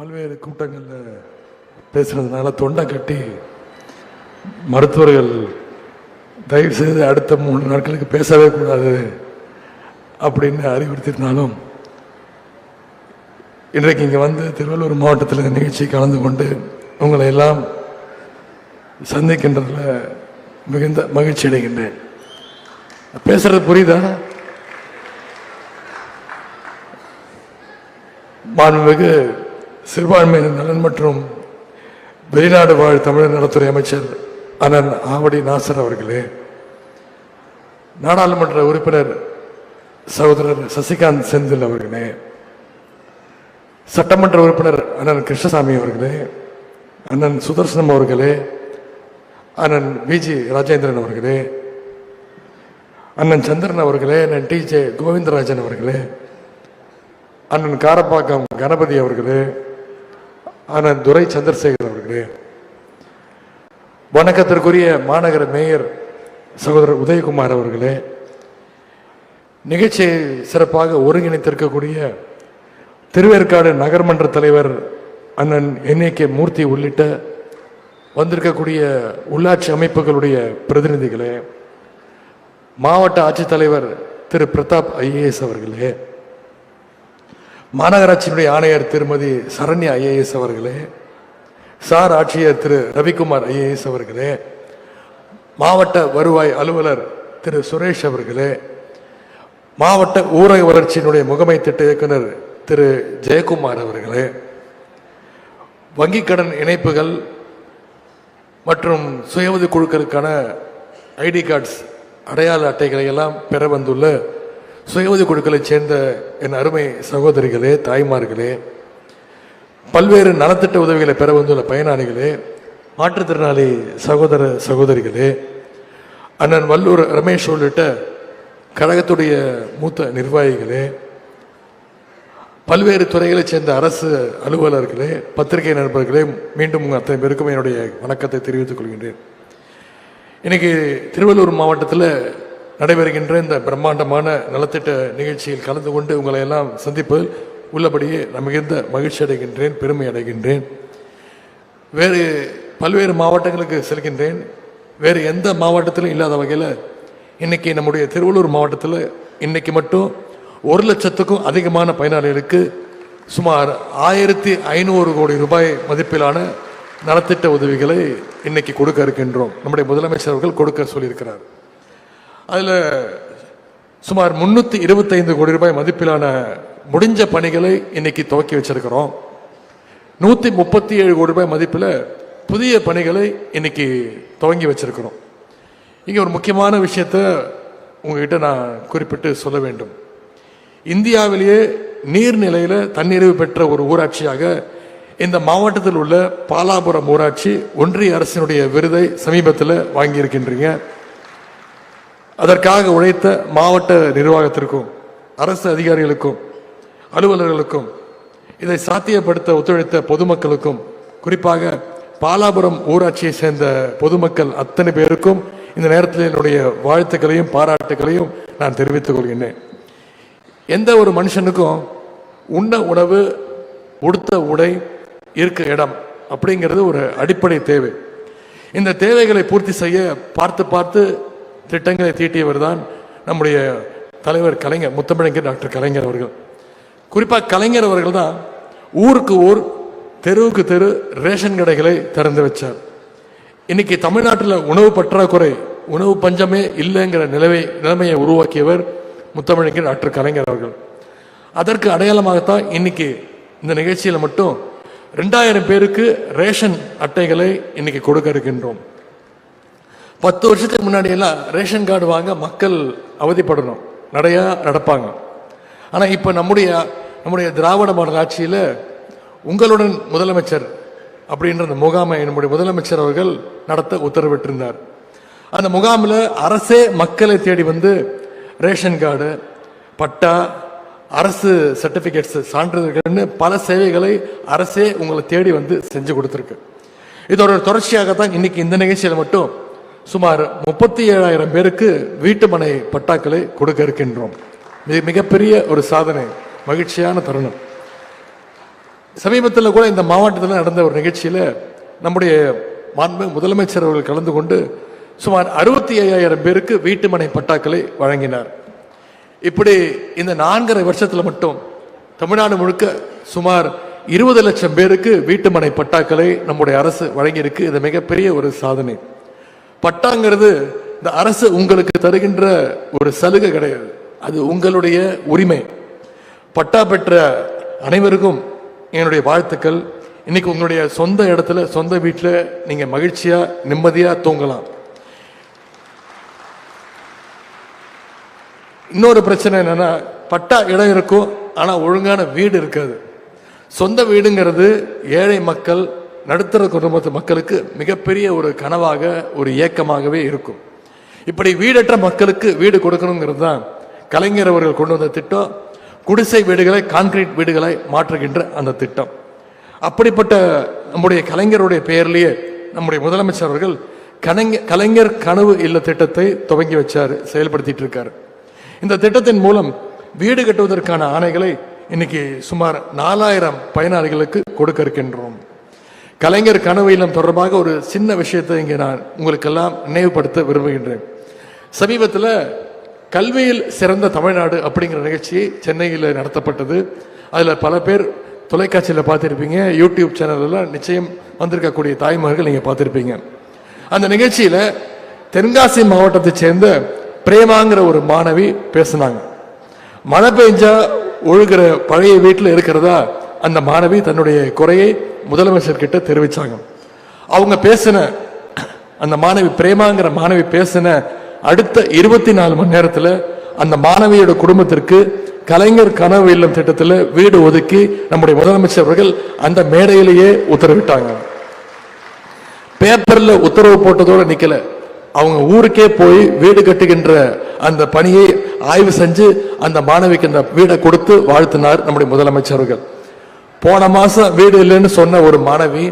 பல்வேறு கூட்டங்களில் பேசுனதுனால தொண்டை கட்டி மருத்துவர்கள் தயவு செய்து அடுத்த மூணு நாட்களுக்கு பேசவே கூடாது அப்படின்னு அறிவுறுத்திருந்தாலும் இன்றைக்கு இங்கே வந்து திருவள்ளூர் மாவட்டத்தில் இந்த நிகழ்ச்சி கலந்து கொண்டு உங்களை எல்லாம் சந்திக்கின்றதில் மிகுந்த மகிழ்ச்சி அடைகின்றேன். பேசுறது புரியுதா? மாண்புமிகு சிறுபான்மையினர் நலன் மற்றும் வெளிநாடு வாழ் தமிழர் நலத்துறை அமைச்சர் அண்ணன் ஆவடி நாசர் அவர்களே நாடாளுமன்ற உறுப்பினர் சகோதரர் சசிகாந்த் செந்தில் அவர்களே சட்டமன்ற உறுப்பினர் அண்ணன் கிருஷ்ணசாமி அவர்களே அண்ணன் சுதர்சனம் அவர்களே அண்ணன் விஜி ராஜேந்திரன் அவர்களே அண்ணன் சந்திரன் அவர்களே அண்ணன் டி ஜே கோவிந்தராஜன் அவர்களே அண்ணன் காரப்பாக்கம் கணபதி அவர்களே ஆனந்த் துரை சந்திரசேகர் அவர்களே. வணக்கத்திற்குரிய மாநகர மேயர் சகோதரர் உதயகுமார் அவர்களே. நிகழ்ச்சியை சிறப்பாக ஒருங்கிணைத்திருக்கக்கூடிய திருவேற்காடு நகர்மன்ற தலைவர் அண்ணன் என்ஏகே மூர்த்தி உள்ளிட்ட வந்திருக்கக்கூடிய உள்ளாட்சி அமைப்புகளுடைய பிரதிநிதிகளே மாவட்ட ஆட்சித்தலைவர் திரு பிரதாப் ஐஏஎஸ் அவர்களே. மாநகராட்சியினுடைய ஆணையர் திருமதி சரண்யா ஐஏஎஸ் அவர்களே சார் ஆட்சியர் திரு ரவிக்குமார் ஐஏஎஸ் அவர்களே மாவட்ட வருவாய் அலுவலர் திரு சுரேஷ் அவர்களே மாவட்ட ஊரக வளர்ச்சியினுடைய முகமை திட்ட இயக்குனர் திரு ஜெயக்குமார் அவர்களே வங்கிக் கடன் இணைப்புகள் மற்றும் சுய உதவி குழுக்களுக்கான ஐடி கார்ட்ஸ் அடையாள அட்டைகளை எல்லாம் பெற வந்துள்ள சுய உதவி குழுக்களை சேர்ந்த என் அருமை சகோதரிகளே தாய்மார்களே பல்வேறு நலத்திட்ட உதவிகளை பெற வந்துள்ள பயனாளிகளே மாற்றுத்திறனாளி சகோதர சகோதரிகளே அண்ணன் வல்லூர் ரமேஷ் உள்ளிட்ட கழகத்துடைய மூத்த நிர்வாகிகளே பல்வேறு துறைகளைச் சேர்ந்த அரசு அலுவலர்களே பத்திரிகை நண்பர்களே மீண்டும் உங்கள் அத்தனை பேருக்கும் என்னுடைய வணக்கத்தை தெரிவித்துக் கொள்கின்றேன். இன்னைக்கு திருவள்ளூர் மாவட்டத்தில் நடைபெறுகின்ற இந்த பிரம்மாண்டமான நலத்திட்ட நிகழ்ச்சியில் கலந்து கொண்டு உங்களை எல்லாம் சந்திப்பதில் உள்ளபடியே நான் மிகுந்த மகிழ்ச்சி அடைகின்றேன் பெருமை அடைகின்றேன். வேறு பல்வேறு மாவட்டங்களுக்கு செல்கின்றேன். வேறு எந்த மாவட்டத்திலும் இல்லாத வகையில் இன்னைக்கு நம்முடைய திருவள்ளூர் மாவட்டத்தில் இன்னைக்கு மட்டும் ஒரு லட்சத்துக்கும் அதிகமான பயனாளிகளுக்கு சுமார் ஆயிரத்தி ஐநூறு கோடி ரூபாய் மதிப்பிலான நலத்திட்ட உதவிகளை இன்னைக்கு கொடுக்க இருக்கின்றோம். நம்முடைய முதலமைச்சர் அவர்கள் கொடுக்க சொல்லியிருக்கிறார். அதில் சுமார் முன்னூற்றி இருபத்தைந்து கோடி ரூபாய் மதிப்பிலான முடிஞ்ச பணிகளை இன்னைக்கு துவக்கி வச்சிருக்கிறோம். நூற்றி முப்பத்தி ஏழு கோடி ரூபாய் மதிப்பில் புதிய பணிகளை இன்னைக்கு துவங்கி வச்சிருக்கிறோம். இங்கே ஒரு முக்கியமான விஷயத்த உங்ககிட்ட நான் குறிப்பிட்டு சொல்ல வேண்டும். இந்தியாவிலேயே நீர்நிலையில் தன்னிறைவு பெற்ற ஒரு ஊராட்சியாக இந்த மாவட்டத்தில் உள்ள பாலாபுரம் ஊராட்சி ஒன்றிய அரசினுடைய விருதை சமீபத்தில் வாங்கியிருக்கின்றீங்க. அதற்காக உழைத்த மாவட்ட நிர்வாகத்திற்கும் அரசு அதிகாரிகளுக்கும் அலுவலர்களுக்கும் இதை சாத்தியப்படுத்த ஒத்துழைத்த பொதுமக்களுக்கும் குறிப்பாக பாலாபுரம் ஊராட்சியை சேர்ந்த பொதுமக்கள் அத்தனை பேருக்கும் இந்த நேரத்தில் என்னுடைய வாழ்த்துக்களையும் பாராட்டுகளையும் நான் தெரிவித்துக் கொள்கின்றேன். எந்த ஒரு மனுஷனுக்கும் உண்ண உணவு உடுத்த உடை இருக்க இடம் அப்படிங்கிறது ஒரு அடிப்படை தேவை. இந்த தேவைகளை பூர்த்தி செய்ய பார்த்து பார்த்து திட்டங்களை தீட்டியவர் தான் நம்முடைய தலைவர் கலைஞர் முத்தமிழங்கர் டாக்டர் கலைஞர் அவர்கள். குறிப்பாக கலைஞர் அவர்கள் தான் ஊருக்கு ஊர் தெருவுக்கு தெரு ரேஷன் கடைகளை திறந்து வச்சார். இன்னைக்கு தமிழ்நாட்டில் உணவு பற்றாக்குறை உணவு பஞ்சமே இல்லைங்கிற நிலைமை நிலைமையை உருவாக்கியவர் முத்தமிழங்கர் டாக்டர் கலைஞர் அவர்கள். அதற்கு அடையாளமாகத்தான் இன்னைக்கு இந்த நிகழ்ச்சியில் மட்டும் ரெண்டாயிரம் பேருக்கு ரேஷன் அட்டைகளை இன்னைக்கு கொடுக்க இருக்கின்றோம். பத்து வருஷத்துக்கு முன்னாடி எல்லாம் ரேஷன் கார்டு வாங்க மக்கள் அவதிப்படணும். நிறையா நடப்பாங்க. ஆனால் இப்போ நம்முடைய நம்முடைய திராவிட மாடல் ஆட்சியில் உங்களுடன் முதலமைச்சர் அப்படின்ற அந்த முகாமை நம்முடைய முதலமைச்சர் அவர்கள் நடத்த உத்தரவிட்டிருந்தார். அந்த முகாமில் அரசே மக்களை தேடி வந்து ரேஷன் கார்டு பட்டா அரசு சர்டிஃபிகேட்ஸ் சான்றிதழ்கள்னு பல சேவைகளை அரசே உங்களை தேடி வந்து செஞ்சு கொடுத்துருக்கு. இதோட தொடர்ச்சியாகத்தான் இன்னைக்கு இந்த நிகழ்ச்சியில் மட்டும் சுமார் முப்பத்தி ஏழாயிரம் பேருக்கு வீட்டுமனை பட்டாக்களை கொடுக்க இருக்கின்றோம். மிக மிகப்பெரிய ஒரு சாதனை மகிழ்ச்சியான தருணம். சமீபத்தில் கூட இந்த மாவட்டத்தில் நடந்த ஒரு நிகழ்ச்சியில் நம்முடைய மாண்பு முதலமைச்சர் அவர்கள் கலந்து கொண்டு சுமார் அறுபத்தி ஐயாயிரம் பேருக்கு வீட்டுமனை பட்டாக்களை வழங்கினார். இப்படி இந்த நான்கரை வருஷத்தில் மட்டும் தமிழ்நாடு முழுக்க சுமார் இருபது லட்சம் பேருக்கு வீட்டுமனை பட்டாக்களை நம்முடைய அரசு வழங்கியிருக்கு. இது மிகப்பெரிய ஒரு சாதனை. பட்டாங்கிறது இந்த அரசு உங்களுக்கு தருகின்ற ஒரு சலுகை கிடையாது. அது உங்களுடைய உரிமை. பட்டா பெற்ற அனைவருக்கும் என்னுடைய வாழ்த்துக்கள். இன்னைக்கு உங்களுடைய சொந்த இடத்துல சொந்த வீட்டில் நீங்க மகிழ்ச்சியா நிம்மதியா தூங்கலாம். இன்னொரு பிரச்சனை என்னன்னா பட்டா இடம் இருக்கும் ஆனால் ஒழுங்கான வீடு இருக்காது. சொந்த வீடுங்கிறது ஏழை மக்கள் நடுத்தர குடும்பத்து மக்களுக்கு மிகப்பெரிய ஒரு கனவாக ஒரு ஏக்கமாகவே இருக்கும். இப்படி வீடற்ற மக்களுக்கு வீடு கொடுக்கணுங்கிறது தான் கலைஞர் அவர்கள் கொண்டு வந்த திட்டம். குடிசை வீடுகளை கான்கிரீட் வீடுகளை மாற்றுகின்ற அந்த திட்டம். அப்படிப்பட்ட நம்முடைய கலைஞருடைய பெயர்லேயே நம்முடைய முதலமைச்சர் அவர்கள் கலைஞர் கலைஞர் கனவு இல்ல திட்டத்தை துவங்கி வச்சார் செயல்படுத்திட்டு இருக்காரு. இந்த திட்டத்தின் மூலம் வீடு கட்டுவதற்கான ஆணைகளை இன்னைக்கு சுமார் நாலாயிரம் பயனாளிகளுக்கு கொடுக்க இருக்கின்றோம். கலைஞர் கனவு இல்லம் தொடர்பாக ஒரு சின்ன விஷயத்தை இங்கே நான் உங்களுக்கெல்லாம் நினைவுபடுத்த விரும்புகின்றேன். சமீபத்தில் கல்வியில் சிறந்த தமிழ்நாடு அப்படிங்கிற நிகழ்ச்சி சென்னையில் நடத்தப்பட்டது. அதில் பல பேர் தொலைக்காட்சியில் பார்த்துருப்பீங்க யூடியூப் சேனல்லாம் நிச்சயம் வந்திருக்கக்கூடிய தாய்மார்கள் நீங்கள் பார்த்துருப்பீங்க. அந்த நிகழ்ச்சியில் தென்காசி மாவட்டத்தை சேர்ந்த பிரேமாங்கிற ஒரு மாணவி பேசினாங்க. மழை பெஞ்சா ஒழுகிற பழைய வீட்டில் இருக்கிறதா அந்த மாணவி தன்னுடைய குறையை முதலமைச்சர் கிட்ட தெரிவிச்சாங்க. அவங்க பேசின அந்த மாணவி பிரேமாங்கிற மாணவி பேசின அடுத்த இருபத்தி நாலு மணி நேரத்தில் அந்த மாணவியோட குடும்பத்திற்கு கலைஞர் கனவு இல்லம் திட்டத்தில் வீடு ஒதுக்கி நம்முடைய முதலமைச்சர் அவர்கள் அந்த மேடையிலேயே உத்தரவிட்டாங்க. பேப்பர்ல உத்தரவு போட்டதோட நிக்கல. அவங்க ஊருக்கே போய் வீடு கட்டுகின்ற அந்த பணியை ஆய்வு செஞ்சு அந்த மாணவிக்கு அந்த வீடை கொடுத்து வாழ்த்தினார் நம்முடைய முதலமைச்சர் அவர்கள். போன மாசம் வீடு இல்லைன்னு சொன்ன ஒரு மாணவி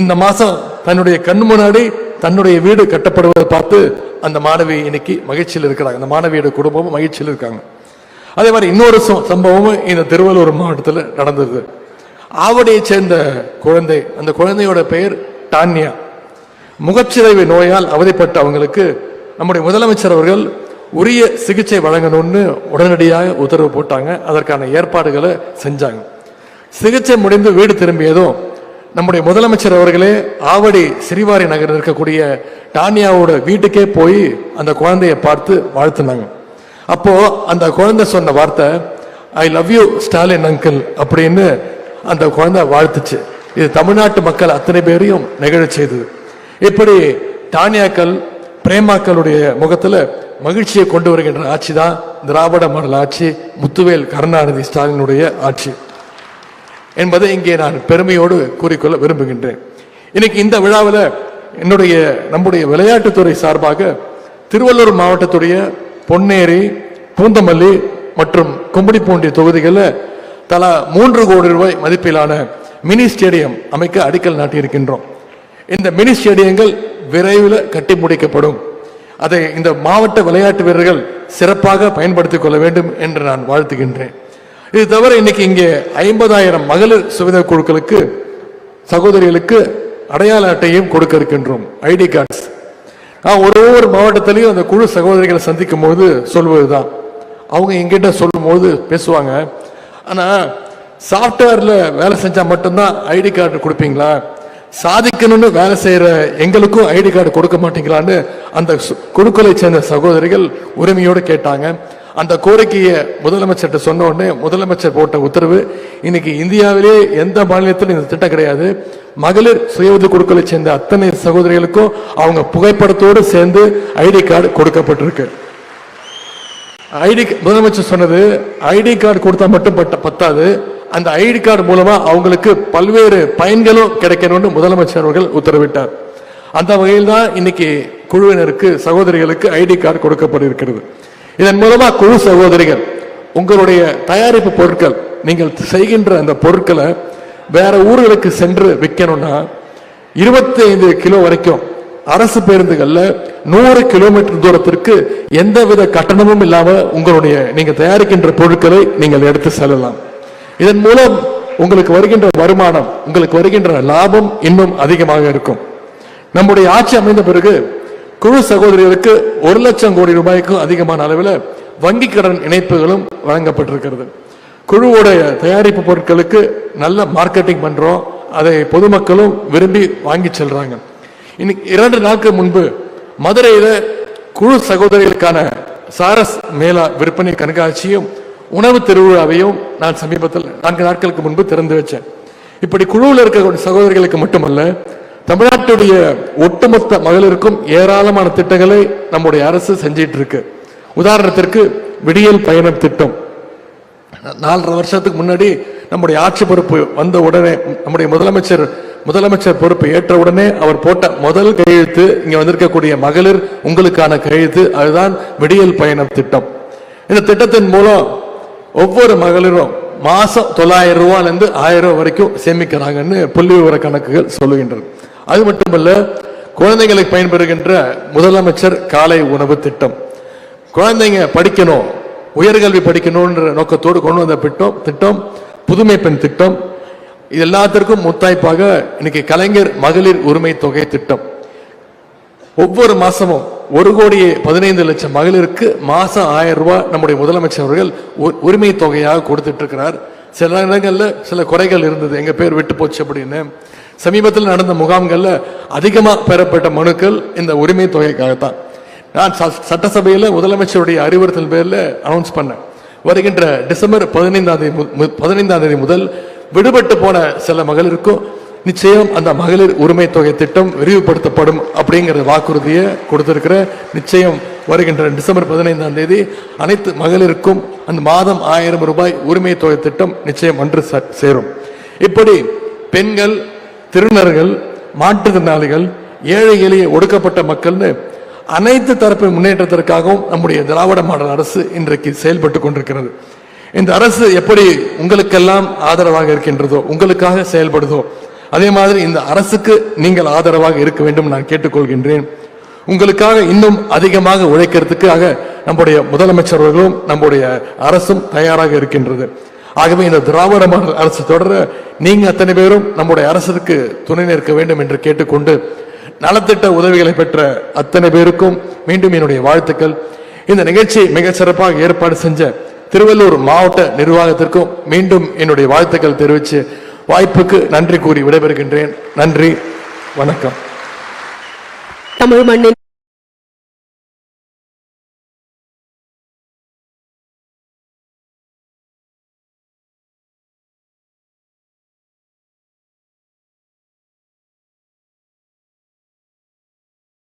இந்த மாசம் தன்னுடைய கண் முன்னாடி தன்னுடைய வீடு கட்டப்படுவதை பார்த்து அந்த மாணவி இன்னைக்கு மகிழ்ச்சியில் இருக்கிறாங்க. அந்த மாணவியோட குடும்பமும் மகிழ்ச்சியில் இருக்காங்க. அதே மாதிரி இன்னொரு சம்பவமும் இந்த திருவள்ளூர் மாவட்டத்தில் நடந்தது. ஆவடியை சேர்ந்த குழந்தை அந்த குழந்தையோட பெயர் டான்யா. முகச்சிதைவு நோயால் அவதிப்பட்ட அவங்களுக்கு நம்முடைய முதலமைச்சர் அவர்கள் உரிய சிகிச்சை வழங்கணும்னு உடனடியாக உத்தரவு போட்டாங்க. அதற்கான ஏற்பாடுகளை செஞ்சாங்க. சிகிச்சை முடிந்து வீடு திரும்பியதும் நம்முடைய முதலமைச்சர் அவர்களே ஆவடி சிறிவாரி நகரில் இருக்கக்கூடிய டானியாவோட வீட்டுக்கே போய் அந்த குழந்தையை பார்த்து வாழ்த்துனாங்க. அப்போ அந்த குழந்தை சொன்ன வார்த்தை I love you Stalin uncle அப்படின்னு அந்த குழந்தை வாழ்த்துச்சு. இது தமிழ்நாட்டு மக்கள் அத்தனை பேரையும் நிகழச் செய்தது. இப்படி டானியாக்கள் பிரேமாக்களுடைய முகத்தில் மகிழ்ச்சியை கொண்டு வருகின்ற ஆட்சி தான் திராவிட மாடல் ஆட்சி முத்துவேல் கருணாநிதி ஸ்டாலினுடைய ஆட்சி. என்பதை இங்கே நான் பெருமையோடு கூறிக்கொள்ள விரும்புகின்றேன். இன்னைக்கு இந்த விழாவில் என்னுடைய நம்முடைய விளையாட்டுத்துறை சார்பாக திருவள்ளூர் மாவட்டத்துடைய பொன்னேரி பூந்தமல்லி மற்றும் கும்படிப்பூண்டி தொகுதிகளில் தலா மூன்று கோடி ரூபாய் மதிப்பிலான மினி ஸ்டேடியம் அமைக்க அடிக்கல் நாட்டியிருக்கின்றோம். இந்த மினி ஸ்டேடியங்கள் விரைவில் கட்டி முடிக்கப்படும். அதை இந்த மாவட்ட விளையாட்டு வீரர்கள் சிறப்பாக பயன்படுத்திக் கொள்ள வேண்டும் என்று நான் வாழ்த்துகின்றேன். இது தவிர இன்னைக்கு இங்கே ஐம்பதாயிரம் மகளிர் சுவிதை குழுக்களுக்கு சகோதரிகளுக்கு அடையாள அட்டையும் கொடுக்க இருக்கின்றோம். ID cards. நான் ஒரு ஒரு மாவட்டத்திலையும் அந்த குழு சகோதரிகளை சந்திக்கும் போது சொல்வதுதான். அவங்க எங்கிட்ட சொல்லும்போது பேசுவாங்க. ஆனால் சாஃப்ட்வேரில் வேலை செஞ்சால் மட்டும்தான் ஐடி கார்டு கொடுப்பீங்களா? சாதிக்கணும்னு வேலை செய்கிற எங்களுக்கும் ஐடி கார்டு கொடுக்க மாட்டீங்களான்னு அந்த சு- குழுக்களை சேர்ந்த சகோதரிகள் உரிமையோடு கேட்டாங்க. அந்த கோரிக்கையை முதலமைச்சர்கிட்ட சொன்ன உடனே முதலமைச்சர் போட்ட உத்தரவு இன்னைக்கு இந்தியாவிலே எந்த மாநிலத்திலும் இந்த திட்டம் கிடையாது. மகளிர் சுய உதவி குழுக்களை சேர்ந்த அத்தனை சகோதரிகளுக்கும் அவங்க புகைப்படத்தோடு சேர்ந்து ஐடி கார்டு கொடுக்கப்பட்டிருக்கு. ஐடி முதலமைச்சர் சொன்னது ஐடி கார்டு கொடுத்தா மட்டும் பட்ட- பத்தாது. அந்த ஐடி கார்டு மூலமா அவங்களுக்கு பல்வேறு பயன்களும் கிடைக்கணும்னு முதலமைச்சர் அவர்கள் உத்தரவிட்டார். அந்த வகையில் தான் இன்னைக்கு குழுவினருக்கு சகோதரிகளுக்கு ஐடி கார்டு கொடுக்கப்பட்டிருக்கிறது. இதன் மூலமா குழு சகோதரிகள் உங்களுடைய தயாரிப்பு பொருட்கள் நீங்கள் செய்கின்ற அந்த பொருட்களை வேற ஊர்களுக்கு சென்று விற்கணும்னா இருபத்தி ஐந்து கிலோ வரைக்கும் அரசு பேருந்துகள்ல நூறு கிலோமீட்டர் தூரத்திற்கு எந்தவித கட்டணமும் இல்லாம உங்களுடைய நீங்க தயாரிக்கின்ற பொருட்களை நீங்கள் எடுத்து செல்லலாம். இதன் மூலம் உங்களுக்கு வருகின்ற வருமானம் உங்களுக்கு வருகின்ற லாபம் இன்னும் அதிகமாக இருக்கும். நம்முடைய ஆட்சி அமைந்த பிறகு குழு சகோதரிகளுக்கு ஒரு லட்சம் கோடி ரூபாய்க்கும் அதிகமான அளவில் வங்கி கடன் இணைப்புகளும் வழங்கப்பட்டிருக்கிறது. குழுவுடைய தயாரிப்பு பொருட்களுக்கு நல்ல மார்க்கெட்டிங் பண்றோம். அதை பொதுமக்களும் விரும்பி வாங்கி செல்றாங்க. இன்னைக்கு இரண்டு நாட்கள் முன்பு மதுரையில குழு சகோதரிகளுக்கான சாரஸ் மேளா விற்பனை கண்காட்சியும் உணவு திருவிழாவையும் நான் சமீபத்தில் நான்கு நாட்களுக்கு முன்பு திறந்து வச்சேன். இப்படி குழுவில் இருக்கக்கூடிய சகோதரிகளுக்கு மட்டுமல்ல தமிழ்நாட்டுடைய ஒட்டுமொத்த மகளிருக்கும் ஏராளமான திட்டங்களை நம்முடைய அரசு செஞ்சிட்டு இருக்கு உதாரணத்திற்கு விடியல் பயணம் திட்டம். நாலரை வருஷத்துக்கு முன்னாடி நம்முடைய ஆட்சி பொறுப்பு வந்த உடனே நம்முடைய முதலமைச்சர் முதலமைச்சர் பொறுப்பு ஏற்ற உடனே அவர் போட்ட முதல் கையெழுத்து இங்க வந்திருக்கக்கூடிய மகளிர் உங்களுக்கான கையெழுத்து அதுதான் விடியல் பயணம் திட்டம். இந்த திட்டத்தின் மூலம் ஒவ்வொரு மகளிரும் மாசம் தொள்ளாயிரம் ரூபாயிலிருந்து ஆயிரம் ரூபாய் வரைக்கும் சேமிக்கிறாங்கன்னு புள்ளி விவர கணக்குகள் சொல்லுகின்றது அது மட்டுமல்ல குழந்தைகளுக்கு பயன்பெறுகின்ற முதலமைச்சர் காலை உணவு திட்டம். குழந்தைங்க படிக்கணும் உயர்கல்வி படிக்கணும்ன்ற நோக்கத்தோடு கொண்டு வந்த திட்டம் திட்டம் புதுமை பெண் திட்டம். இது எல்லாத்திற்கும் முத்தாய்ப்பாக இன்னைக்கு கலைஞர் மகளிர் உரிமை தொகை திட்டம். ஒவ்வொரு மாசமும் ஒரு கோடியே பதினைந்து லட்சம் மகளிருக்கு மாசம் ஆயிரம் ரூபாய் நம்முடைய முதலமைச்சர் அவர்கள் உரிமை தொகையாக கொடுத்துட்டு இருக்கிறார். சில இடங்கள்ல சில குறைகள் இருந்தது. எங்க பேர் விட்டு போச்சு அப்படின்னு. சமீபத்தில் நடந்த முகாம்களில் அதிகமாக பெறப்பட்ட மனுக்கள் இந்த உரிமை தொகைக்காகத்தான். நான் ச- முதலமைச்சருடைய அறிவுறுத்தல் பேரில் அனௌன்ஸ் பண்ணேன். வருகின்ற டிசம்பர் பதினைந்தாம் தேதி மு- பதினைந்தாம் தேதி முதல் விடுபட்டு போன சில மகளிருக்கும் நிச்சயம் அந்த மகளிர் உரிமை தொகை திட்டம் விரிவுபடுத்தப்படும் அப்படிங்கிற வாக்குறுதியை கொடுத்திருக்கிற நிச்சயம் வருகின்ற டிசம்பர் பதினைந்தாம் தேதி அனைத்து மகளிருக்கும் அந்த மாதம் ஆயிரம் ரூபாய் உரிமை தொகை திட்டம் நிச்சயம் அன்று சேரும். இப்படி பெண்கள் திருநர்கள் மாற்றுத்திறனாளிகள் ஏழை எளிய ஒடுக்கப்பட்ட மக்கள்னு அனைத்து தரப்பு முன்னேற்றத்திற்காகவும் நம்முடைய திராவிட மாடல் அரசு இன்றைக்கு செயல்பட்டு கொண்டிருக்கிறது. இந்த அரசு எப்படி உங்களுக்கெல்லாம் ஆதரவாக இருக்கின்றதோ உங்களுக்காக செயல்படுதோ அதே மாதிரி இந்த அரசுக்கு நீங்கள் ஆதரவாக இருக்க வேண்டும் நான் கேட்டுக்கொள்கின்றேன். உங்களுக்காக இன்னும் அதிகமாக உழைக்கிறதுக்காக நம்முடைய முதலமைச்சர்களும் நம்முடைய அரசும் தயாராக இருக்கின்றது. ஆகவே இந்த திராவிட மாடல் அரசு தொடர நீங்க அத்தனை பேரும் நம்முடைய அரசுக்கு துணை நிற்க வேண்டும் என்று கேட்டுக்கொண்டு நலத்திட்ட உதவிகளை பெற்ற அத்தனை பேருக்கும் மீண்டும் என்னுடைய வாழ்த்துக்கள். இந்த நிகழ்ச்சி மிக சிறப்பாக ஏற்பாடு செஞ்ச திருவள்ளூர் மாவட்ட நிர்வாகத்திற்கும் மீண்டும் என்னுடைய வாழ்த்துக்கள் தெரிவித்து வாய்ப்புக்கு நன்றி கூறி விடைபெறுகின்றேன். நன்றி. வணக்கம். தமிழ் மண்ணின்